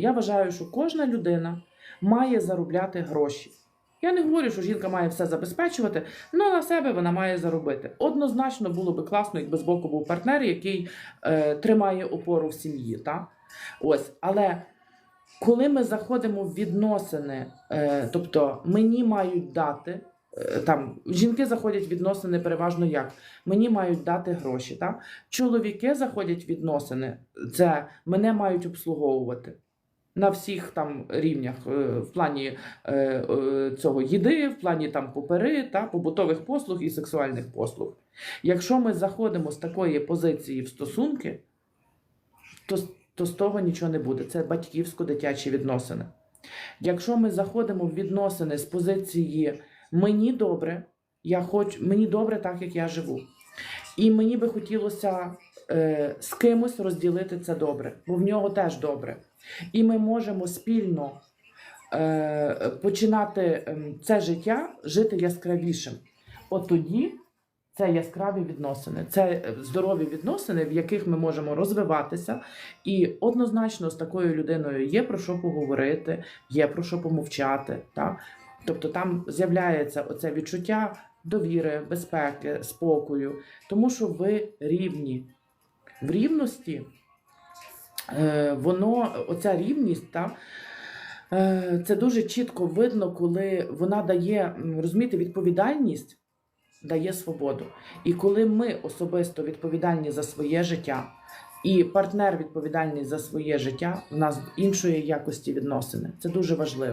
Я вважаю, що кожна людина має заробляти гроші. Я не говорю, що жінка має все забезпечувати, але на себе вона має заробити. Однозначно було би класно, якби з боку був партнер, який е, тримає опору в сім'ї. Та? Ось, але коли ми заходимо в відносини, е, тобто мені мають дати. е, Там жінки заходять в відносини переважно як мені мають дати гроші. Та? Чоловіки заходять в відносини, це мене мають обслуговувати на всіх там рівнях, е, в плані е, е, цього їди, в плані там попери та побутових послуг і сексуальних послуг. Якщо ми заходимо з такої позиції в стосунки, то, то з того нічого не буде. Це батьківсько-дитячі відносини. Якщо ми заходимо в відносини з позиції мені добре, я хочу, мені добре так, як я живу. І мені би хотілося з кимось розділити це добре, бо в нього теж добре. І ми можемо спільно е, починати ем, це життя жити яскравішим. От тоді це яскраві відносини, це е, здорові відносини, в яких ми можемо розвиватися. І однозначно з такою людиною є про що поговорити, є про що помовчати. Так? Тобто там з'являється оце відчуття довіри, безпеки, спокою, тому що ви рівні. В рівності е, воно, оця рівність, та, е, це дуже чітко видно, коли вона дає, розумієте, відповідальність дає свободу. І коли ми особисто відповідальні за своє життя, і партнер відповідальний за своє життя, в нас іншої якості відносини. Це дуже важливо.